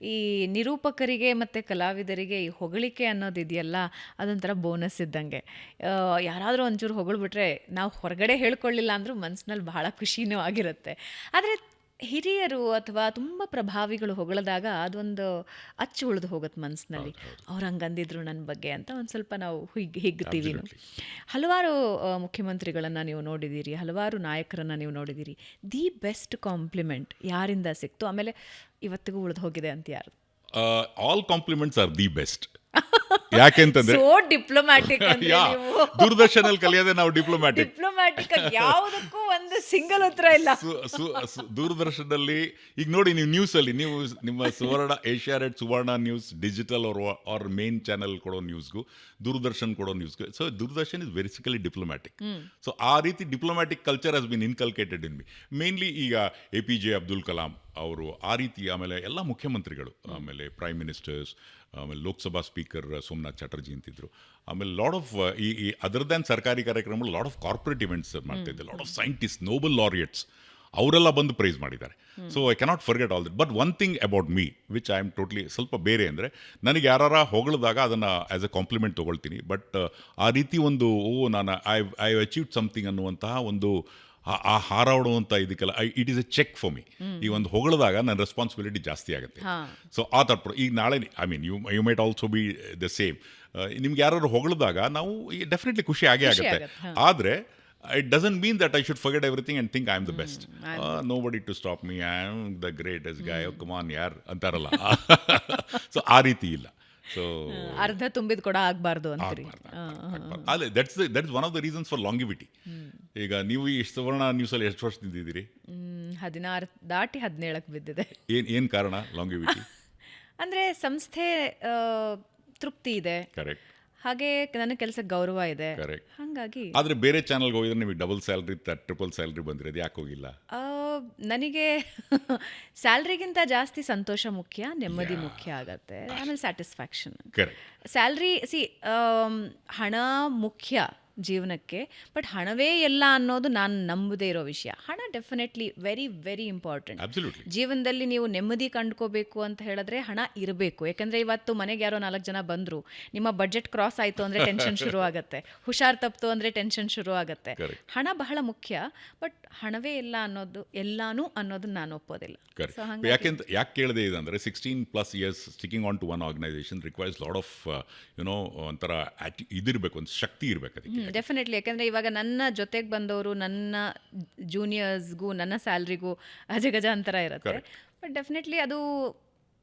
ಈ ನಿರೂಪಕರಿಗೆ ಮತ್ತು ಕಲಾವಿದರಿಗೆ ಈ ಹೊಗಳಿಕೆ ಅನ್ನೋದಿದೆಯಲ್ಲ ಅದೊಂಥರ ಬೋನಸ್ ಇದ್ದಂಗೆ. ಯಾರಾದರೂ ಒಂಚೂರು ಹೊಗಳ್ಬಿಟ್ರೆ ನಾವು ಹೊರಗಡೆ ಹೇಳ್ಕೊಳ್ಳಿಲ್ಲ ಅಂದರೂ ಮನಸ್ಸಿನಲ್ಲಿ ಬಹಳ ಖುಷಿನೂ ಆಗಿರುತ್ತೆ. ಆದರೆ ಹಿರಿಯರು ಅಥವಾ ತುಂಬ ಪ್ರಭಾವಿಗಳು ಹೊಗಳದಾಗ ಅದೊಂದು ಅಚ್ಚು ಉಳಿದು ಹೋಗುತ್ತೆ ಮನಸ್ಸಿನಲ್ಲಿ ಅವ್ರು ಹಂಗಂದಿದ್ರು ನನ್ನ ಬಗ್ಗೆ ಅಂತ ಒಂದು ಸ್ವಲ್ಪ ನಾವು ಹಿಗ್ ಹಿಗ್ತೀವಿ. ಹಲವಾರು ಮುಖ್ಯಮಂತ್ರಿಗಳನ್ನು ನೀವು ನೋಡಿದ್ದೀರಿ ಹಲವಾರು ನಾಯಕರನ್ನು ನೀವು ನೋಡಿದ್ದೀರಿ ದಿ ಬೆಸ್ಟ್ ಕಾಂಪ್ಲಿಮೆಂಟ್ ಯಾರಿಂದ ಸಿಕ್ತು? ಆಮೇಲೆ ಇವತ್ತಿಗೂ ಉಳಿದು ಹೋಗಿದೆ ಅಂತ ಯಾರು? All compliments are the best ಯಾಕೆಂತಂದ್ರೆ ಸೋ ಡಿಪ್ಲೊಮ್ಯಾಟಿಕ್ ದೂರದರ್ಶನ ಕಲಿಯೋದೇ ನಾವು ಡಿಪ್ಲೊಮ್ಯಾಟಿಕ್ ಡಿಪ್ಲೊಮ್ಯಾಟಿಕ್ ಯಾವುದಕ್ಕೂ ಒಂದು ಸಿಂಗಲ್ ಉತ್ತರ ಇಲ್ಲ. ದೂರದರ್ಶನದಲ್ಲಿ ಈಗ ನೋಡಿ ನೀವು ನ್ಯೂಸ್ ಅಲ್ಲಿ ನೀವು ನಿಮ್ಮ Suvarna Asia red Suvarna news digital ಅವ್ರ ಅವ್ರ ಮೇನ್ ಚಾನೆಲ್ ಕೊಡೋ ನ್ಯೂಸ್ಗೂ ದೂರದರ್ಶನ್ ಕೊಡೋ ನ್ಯೂಸ್ಗೂ so Doordarshan is basically diplomatic so ಆ ರೀತಿ diplomatic culture has been inculcated in me mainly ಈಗ A P J Abdul Kalam ಅವರು ಆ ರೀತಿ ಆಮೇಲೆ ಎಲ್ಲ ಮುಖ್ಯಮಂತ್ರಿಗಳು ಆಮೇಲೆ ಪ್ರೈಮ್ ಮಿನಿಸ್ಟರ್ಸ್ ಆಮೇಲೆ ಲೋಕಸಭಾ ಸ್ಪೀಕರ್ ಸೋಮನಾಥ್ ಚಟರ್ಜಿ ಅಂತಿದ್ರು. ಆಮೇಲೆ ಲಾಡ್ ಆಫ್ ಈ ಈ ಅದರ್ ದ್ಯಾನ್ ಸರ್ಕಾರಿ ಕಾರ್ಯಕ್ರಮಗಳು ಲಾಡ್ ಆಫ್ ಕಾರ್ಪೊರೇಟ್ ಇವೆಂಟ್ಸ್ ಮಾಡ್ತಿದ್ದೆ lot of scientist Nobel laureates ಅವರೆಲ್ಲ ಬಂದು ಪ್ರೈಸ್ ಮಾಡಿದ್ದಾರೆ. So I cannot forget all that but one thing about me which I am totally ಸ್ವಲ್ಪ ಬೇರೆ ಅಂದರೆ, ನನಗೆ ಯಾರಾರ ಹೊಗಳಿದಾಗ ಅದನ್ನು ಆ್ಯಸ್ ಎ ಕಾಂಪ್ಲಿಮೆಂಟ್ ತೊಗೊಳ್ತೀನಿ. ಬಟ್ ಆ ರೀತಿ ಒಂದು, ಓ, ನಾನು ಐ ಐ ಅಚೀವ್ಡ್ ಸಮಥಿಂಗ್ ಅನ್ನುವಂತಹ ಒಂದು ಆ- ಹಾರಾಡುವಂಥ ಇದಕ್ಕೆಲ್ಲ I it is a check for me ಈ ಒಂದು ಹೊಗಳಿದಾಗ ನನ್ನ ರೆಸ್ಪಾನ್ಸಿಬಿಲಿಟಿ ಜಾಸ್ತಿ ಆಗುತ್ತೆ. ಸೊ ಆ ಥರ ಈಗ ನಾಳೆ I mean you you might also be the same ನಿಮ್ಗೆ ಯಾರು ಹೊಗಳಿದಾಗ ನಾವು ಡೆಫಿನೆಟ್ಲಿ ಖುಷಿ ಆಗೇ ಆಗುತ್ತೆ. ಆದರೆ it doesn't mean that I should forget everything and think I am the best nobody to stop me I am the greatest guy come on ಯಾರ್ ಅಂತಾರಲ್ಲ. ಸೊ ಆ ರೀತಿ ಇಲ್ಲ. ಸೊ ಅರ್ಧ ತುಂಬಿದ ಕೂಡ ಆಗ್ಬಾರ್ದು ಅಂತ ಅದೇ that's that's one of the reasons for longevity ಈಗ ನೀವು ಈ ಸುವರ್ಣ ನ್ಯೂಸಲ್ಲಿ ಎಷ್ಟು ವರ್ಷ ಹ್ಮ್, ಹದಿನಾರು ದಾಟಿ ಹದಿನೇಳಕ್ಕೆ ಬಿದ್ದಿದೆ. ಏನು ಏನು ಕಾರಣ ಲಾಂಗಿವಿಟಿ ಅಂದರೆ ಸಂಸ್ಥೆ ತೃಪ್ತಿ ಇದೆ. ಕರೆಕ್ಟ್ ಹಾಗೆ ನನ್ನ ಕೆಲಸಕ್ಕೆ ಗೌರವ ಇದೆ. ಕರೆಕ್ಟ್ ಹಾಗಾಗಿ ಆದರೆ ಬೇರೆ ಚಾನಲ್ಗೆ ಹೋಗಿದ್ರೆ ನಿಮಗೆ ಡಬಲ್ ಸ್ಯಾಲ್ರಿ ಟ್ರಿಪಲ್ ಸ್ಯಾಲ್ರಿ ಬಂದಿರೋದು ಯಾಕೆ ಹೋಗಿಲ್ಲ? ನನಗೆ ಸ್ಯಾಲ್ರಿಗಿಂತ ಜಾಸ್ತಿ ಸಂತೋಷ ಮುಖ್ಯ ನೆಮ್ಮದಿ ಮುಖ್ಯ ಆಗತ್ತೆ. ಆಮೇಲೆ ಸ್ಯಾಟಿಸ್ಫ್ಯಾಕ್ಷನ್ ಸ್ಯಾಲ್ರಿ ಸಿ ಹಣ ಮುಖ್ಯ. ಜೀವನಕ್ಕೆ ಬಟ್ ಹಣವೇ ಎಲ್ಲ ಅನ್ನೋದು ನಾನು ನಂಬದೇ ಇರೋ ವಿಷಯ. ಹಣ ಡೆಫಿನೆಟ್ಲಿ ವೆರಿ ವೆರಿ ಇಂಪಾರ್ಟೆಂಟ್ ಜೀವನದಲ್ಲಿ ನೀವು ನೆಮ್ಮದಿ ಕಂಡ್ಕೋಬೇಕು ಅಂತ ಹೇಳಿದ್ರೆ ಹಣ ಇರಬೇಕು. ಯಾಕಂದ್ರೆ ಇವತ್ತು ಮನೆಗೆ ಯಾರೋ ನಾಲ್ಕು ಜನ ಬಂದರು. ನಿಮ್ಮ ಬಜೆಟ್ ಕ್ರಾಸ್ ಆಯಿತು ಅಂದರೆ ಟೆನ್ಷನ್ ಶುರು ಆಗುತ್ತೆ ಹುಷಾರ್ ತಪ್ಪಿತು ಅಂದರೆ ಟೆನ್ಷನ್ ಶುರು ಆಗುತ್ತೆ ಹಣ ಬಹಳ ಮುಖ್ಯ ಬಟ್ ಹಣವೇ ಎಲ್ಲ ಅನ್ನೋದು ಎಲ್ಲಾನು ಅನ್ನೋದನ್ನ ನಾನು ಒಪ್ಪೋದಿಲ್ಲ. ಯಾಕೆಂತ ಯಾಕೆ ಕೇಳಿದೆ ಇದಂದ್ರೆ sixteen plus years sticking on to one organisation requires lot of you know ಒಂಥರ ಇದಿರಬೇಕು ಒಂದು ಶಕ್ತಿ ಇರಬೇಕು ಅದಕ್ಕೆ. ಡೆಫಿನೆಟ್ಲಿ ಯಾಕಂದರೆ ಇವಾಗ ನನ್ನ ಜೊತೆಗೆ ಬಂದವರು ನನ್ನ ಜೂನಿಯರ್ಸ್ಗೂ ನನ್ನ ಸ್ಯಾಲ್ರಿಗೂ ಅಜಗಜ ಅಂತರ ಇರುತ್ತೆ. ಬಟ್ ಡೆಫಿನೆಟ್ಲಿ ಅದು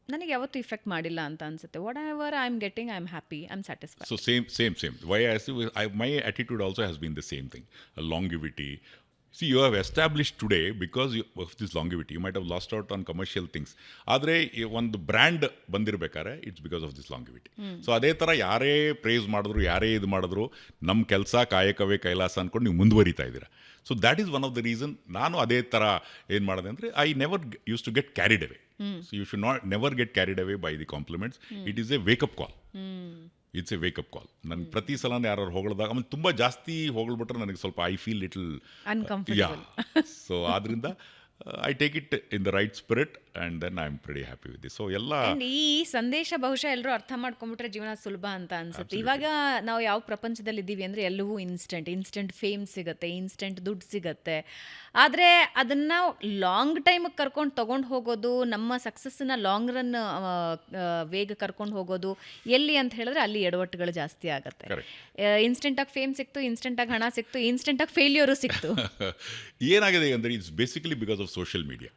ನನಗೆ ಯಾವತ್ತೂ ಇಫೆಕ್ಟ್ ಮಾಡಿಲ್ಲ ಅಂತ ಅನ್ಸುತ್ತೆ. Whatever I am getting I am happy I am satisfy so same same same why I my attitude also attitude also has been the same thing. You have establish today because you of this longevity you might have lost out on commercial things. ಆದರೆ ಈ ಒಂದು brand ಬಂದಿರಬೇಕಾದ್ರೆ it's because of this longevity so ಅದೇ ಥರ ಯಾರೇ praise ಮಾಡಿದ್ರು ಯಾರೇ ಇದು ಮಾಡಿದ್ರು ನಮ್ಮ ಕೆಲಸ ಕಾಯಕವೇ ಕೈಲಾಸ ಅಂದ್ಕೊಂಡು ನೀವು ಮುಂದುವರಿತಾ ಇದ್ದೀರಾ. So that is one of the reason ನಾನು ಅದೇ ಥರ ಏನು ಮಾಡಿದೆ ಅಂದರೆ I never use to get carried away so you should not never get carried away by the compliments it is a wake up call it's a wake up call ನನಗೆ ಪ್ರತಿ ಸಲ ಯಾರು ಹೊಗಳಿದಾಗ ಆಮೇಲೆ ತುಂಬ ಜಾಸ್ತಿ ಹೊಗಳ್ಬಿಟ್ರೆ ನನಗೆ ಸ್ವಲ್ಪ I feel little yeah. So ಆದ್ರಿಂದ I take it in the right spirit and then I am pretty happy with so ಎಲ್ಲ ಈ ಸಂದೇಶ ಬಹುಶಃ ಎಲ್ಲರೂ ಅರ್ಥ ಮಾಡ್ಕೊಂಡ್ಬಿಟ್ರೆ ಜೀವನ ಸುಲಭ ಅಂತ ಅನ್ಸುತ್ತೆ. ಇವಾಗ ನಾವು ಯಾವ ಪ್ರಪಂಚದಲ್ಲಿ ಇದ್ದೀವಿ ಅಂದರೆ ಎಲ್ಲವೂ ಇನ್ಸ್ಟೆಂಟ್ ಇನ್ಸ್ಟೆಂಟ್ ಫೇಮ್ ಸಿಗುತ್ತೆ ಇನ್ಸ್ಟೆಂಟ್ ದುಡ್ಡು ಸಿಗುತ್ತೆ. ಆದರೆ ಅದನ್ನ ಲಾಂಗ್ ಟೈಮಿಗೆ ಕರ್ಕೊಂಡು ತೊಗೊಂಡು ಹೋಗೋದು ನಮ್ಮ ಸಕ್ಸಸ್ಸನ್ನ ಲಾಂಗ್ ರನ್ ವೇಗ ಕರ್ಕೊಂಡು ಹೋಗೋದು ಎಲ್ಲಿ ಅಂತ ಹೇಳಿದ್ರೆ ಅಲ್ಲಿ ಎಡವಟ್ಟುಗಳು ಜಾಸ್ತಿ ಆಗುತ್ತೆ. ಇನ್ಸ್ಟೆಂಟಾಗಿ ಫೇಮ್ ಸಿಕ್ತು ಇನ್ಸ್ಟೆಂಟಾಗಿ ಹಣ ಸಿಕ್ತು ಇನ್ಸ್ಟೆಂಟಾಗಿ ಫೇಲ್ಯೂರು ಸಿಕ್ತು. ಏನಾಗಿದೆ ಅಂದರೆ it's basically because of social media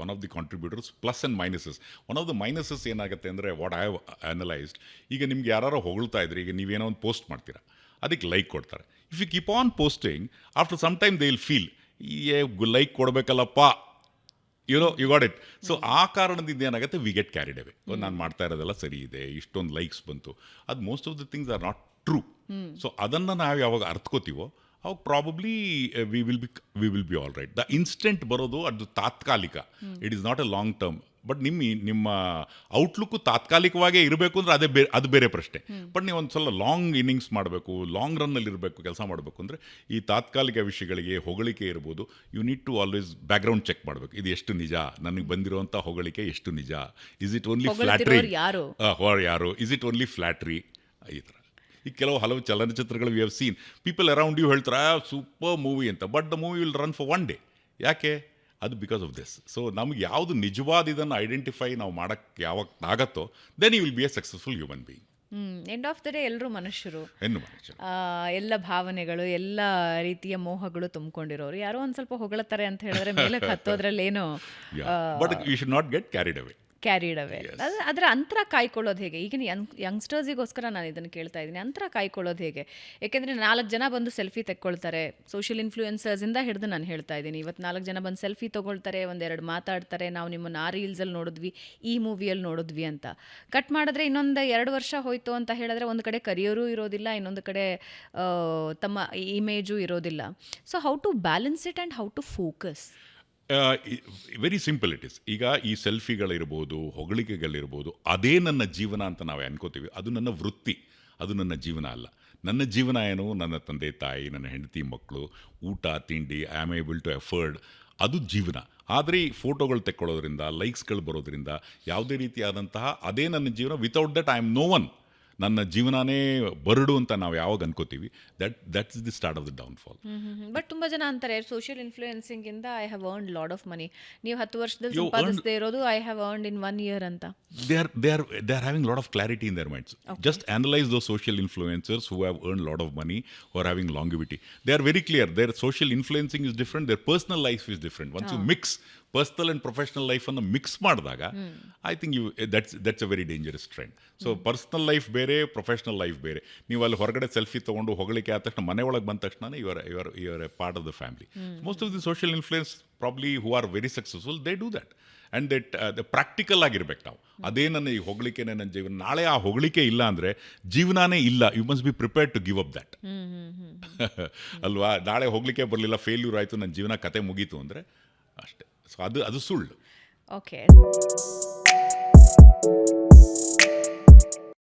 one of the contributors plus and minuses one of the minuses ಏನಾಗುತ್ತೆ ಅಂದರೆ ವಾಟ್ ಐ ಹ್ಯಾವ್ ಅನಲೈಸ್ಡ್ ಈಗ ನಿಮ್ಗೆ ಯಾರು ಹೊಗಳ್ತಾ ಇದ್ರಿ ಈಗ ನೀವೇನೋ ಒಂದು ಪೋಸ್ಟ್ ಮಾಡ್ತೀರಾ. ಅದಕ್ಕೆ ಲೈಕ್ ಕೊಡ್ತಾರೆ. If you keep on posting after some time they will feel a like ಕೊಡಬೇಕಲ್ಲಪ್ಪ. You know you got it so ಆ ಕಾರಣದಿಂದ ಏನಾಗುತ್ತೆ ವಿ ಗೆಟ್ ಕ್ಯಾರಿಡ್ ಅವೇ ನಾನು ಮಾಡ್ತಾ ಇರೋದೆಲ್ಲ ಸರಿ ಇದೆ ಇಷ್ಟೊಂದು ಲೈಕ್ಸ್ ಬಂತು. ಅದು most of the things are not true so ಅದನ್ನು ನಾವು ಯಾವಾಗ ಅರ್ಥಕೋತೀವೋ ಅವಾಗ probably we will be we will be all right the instant ಬರೋದು ಅದು ತಾತ್ಕಾಲಿಕ. It is not a long term but ನಿಮ್ಮ ನಿಮ್ಮ ಔಟ್ಲುಕ್ಕು ತಾತ್ಕಾಲಿಕವಾಗೇ ಇರಬೇಕು ಅಂದರೆ ಅದೇ ಬೇರೆ ಅದು ಬೇರೆ ಪ್ರಶ್ನೆ. ಬಟ್ ನೀವು ಒಂದು ಸಲ ಲಾಂಗ್ ಇನ್ನಿಂಗ್ಸ್ ಮಾಡಬೇಕು ಲಾಂಗ್ ರನ್ನಲ್ಲಿ ಇರಬೇಕು ಕೆಲಸ ಮಾಡಬೇಕು ಅಂದರೆ ಈ ತಾತ್ಕಾಲಿಕ ವಿಷಯಗಳಿಗೆ ಹೊಗಳಿಕೆ ಇರ್ಬೋದು. You need to always background check ಮಾಡಬೇಕು. ಇದು ಎಷ್ಟು ನಿಜ? ನನಗೆ ಬಂದಿರುವಂಥ ಹೊಗಳಿಕೆ ಎಷ್ಟು ನಿಜ? ಇಸ್ ಇಟ್ ಓನ್ಲಿ ಫ್ಲಾಟ್ರಿ ಹೊಗಳ್ತಿರೋರು ಯಾರು? ಯಾರು? ಇಸ್ ಇಟ್ ಓನ್ಲಿ ಫ್ಲಾಟ್ರಿ ಈ ಥರ. ಈ ಕೆಲವು ಹಲವು ಚಲನಚಿತ್ರಗಳು we have seen people around you ಹೇಳ್ತಾರೆ ಸೂಪರ್ ಮೂವಿ ಅಂತ. But the movie will run for one day ಯಾಕೆ? ಅದು ಬಿಕಾಸ್ ಆಫ್ ದಿಸ್ ಸೊ ನಮ್ಗೆ ಯಾವುದು ನಿಜವಾದ ಇದನ್ನು ಐಡೆಂಟಿಫೈ ನಾವು ಮಾಡೋಕ್ಕೆ ಯಾವಾಗ ಆಗತ್ತೋ then you will be a successful human being hmm end of the day ಎಲ್ಲರೂ ಮನುಷ್ಯರು. ಎಲ್ಲ ಭಾವನೆಗಳು ಎಲ್ಲ ರೀತಿಯ ಮೋಹಗಳು ತುಂಬಿಕೊಂಡಿರೋರು. ಯಾರೋ ಒಂದ್ ಸ್ವಲ್ಪ ಹೊಗಳತ್ತಾರೆ ಅಂತ ಹೇಳಿದ್ರೆ ಮೇಲೆ ಹತ್ತೋದ್ರಲ್ಲೇನು but you should not get carried away carried away ಅದರ ಅಂತರ ಕಾಯ್ಕೊಳ್ಳೋದು ಹೇಗೆ? ಈಗಿನ ಯಂಗ್ ಯಂಗ್ಸ್ಟರ್ಸಿಗೋಸ್ಕರ ನಾನು ಇದನ್ನು ಕೇಳ್ತಾ ಇದ್ದೀನಿ. ಅಂತರ ಕಾಯ್ಕೊಳ್ಳೋದು ಹೇಗೆ? ಯಾಕೆಂದರೆ ನಾಲ್ಕು ಜನ ಬಂದು ಸೆಲ್ಫಿ ತೆಕ್ಕೊಳ್ತಾರೆ. ಸೋಷಿಯಲ್ ಇನ್ಫ್ಲೂಯೆನ್ಸರ್ಸಿಂದ ಹಿಡಿದು ನಾನು ಹೇಳ್ತಾ ಇದ್ದೀನಿ. ಇವತ್ತು ನಾಲ್ಕು ಜನ ಬಂದು ಸೆಲ್ಫಿ ತೊಗೊಳ್ತಾರೆ ಒಂದೆರಡು ಮಾತಾಡ್ತಾರೆ ನಾವು ನಿಮ್ಮನ್ನು ಆ ರೀಲ್ಸಲ್ಲಿ ನೋಡಿದ್ವಿ ಈ ಮೂವಿಯಲ್ಲಿ ನೋಡಿದ್ವಿ ಅಂತ. ಕಟ್ ಮಾಡಿದ್ರೆ ಇನ್ನೊಂದು ಎರಡು ವರ್ಷ ಹೋಯಿತು ಅಂತ ಹೇಳಿದ್ರೆ ಒಂದು ಕಡೆ ಕರಿಯರೂ ಇರೋದಿಲ್ಲ ಇನ್ನೊಂದು ಕಡೆ ತಮ್ಮ ಇಮೇಜು ಇರೋದಿಲ್ಲ. So how to balance it and how to focus very simple it is ಈಗ ಈ ಸೆಲ್ಫಿಗಳಿರ್ಬೋದು, ಹೊಗಳಿಕೆಗಳಿರ್ಬೋದು, ಅದೇ ನನ್ನ ಜೀವನ ಅಂತ ನಾವು ಅನ್ಕೋತೀವಿ. ಅದು ನನ್ನ ವೃತ್ತಿ, ಅದು ನನ್ನ ಜೀವನ ಅಲ್ಲ. ನನ್ನ ಜೀವನ ಏನು? ನನ್ನ ತಂದೆ, ತಾಯಿ, ನನ್ನ ಹೆಂಡತಿ ಮಕ್ಕಳು ಊಟ, ತಿಂಡಿ I am able to afford ಅದು ಜೀವನ. ಆದರೆ ಈ ಫೋಟೋಗಳು ತೆಕ್ಕೊಳ್ಳೋದ್ರಿಂದ ಲೈಕ್ಸ್ಗಳು ಬರೋದ್ರಿಂದ, ಯಾವುದೇ ರೀತಿಯಾದಂತಹ ಅದೇ ನನ್ನ ಜೀವನ without that I am no one ನನ್ನ ಜೀವನನೇ ಬರಡು ಅಂತ ನಾವು ಯಾವಾಗ ಅನ್ಕೋತೀವಿ that that is the start of the downfall but ತುಂಬಾ ಜನ ಅಂತಾರೆ ಸೋಷಿಯಲ್ ಇನ್ಫ್ಲೂಯೆನ್ಸಿಂಗ್ ಇಂದ I have earn lot of money ನೀವು ಹತ್ತು ವರ್ಷದಲ್ಲಿ ಸಂಪಾದಿಸದೇ ಇರೋದು I have earn in one year ಅಂತ they are they are they are having a of clarity in minds just analyze those social influencers who have earned a lot of money or having longevity they are very clear their social influencing is different their personal life is different once you mix personal and professional ಲೈಫನ್ನು mix ಮಾಡಿದಾಗ I think you that's that's a very dangerous trend so personal life ಬೇರೆ professional life ಬೇರೆ. ನೀವು ಅಲ್ಲಿ ಹೊರಗಡೆ selfie ತೊಗೊಂಡು ಹೊಗಳಿಕೆ ಆದ ತಕ್ಷಣ, ಮನೆ ಒಳಗೆ ಬಂದ ತಕ್ಷಣ ಇವರ ಇವರ್ ಇವರ್ a part of the family most of the social influence probably who are very successful they do that and that practical ಆಗಿರ್ಬೇಕು ನಾವು. ಅದೇ ನನ್ನ ಈ ಹೊಗಳಿಕೆನೇ ನನ್ನ ಜೀವನ. ನಾಳೆ ಆ ಹೊಗಳಿಕೆ ಇಲ್ಲ ಅಂದರೆ ಜೀವನಾನೇ ಇಲ್ಲ. You must be prepared to give up that ಅಲ್ವಾ? ನಾಳೆ ಹೋಗ್ಲಿಕ್ಕೆ ಬರಲಿಲ್ಲ ಫೇಲ್ಯೂರ್ ಆಯಿತು, ನನ್ನ ಜೀವನ ಕತೆ ಮುಗೀತು ಅಂದರೆ ಅಷ್ಟೇ. ಸೊ ಅದು ಅದು ಸುಳ್ಳು ಓಕೆ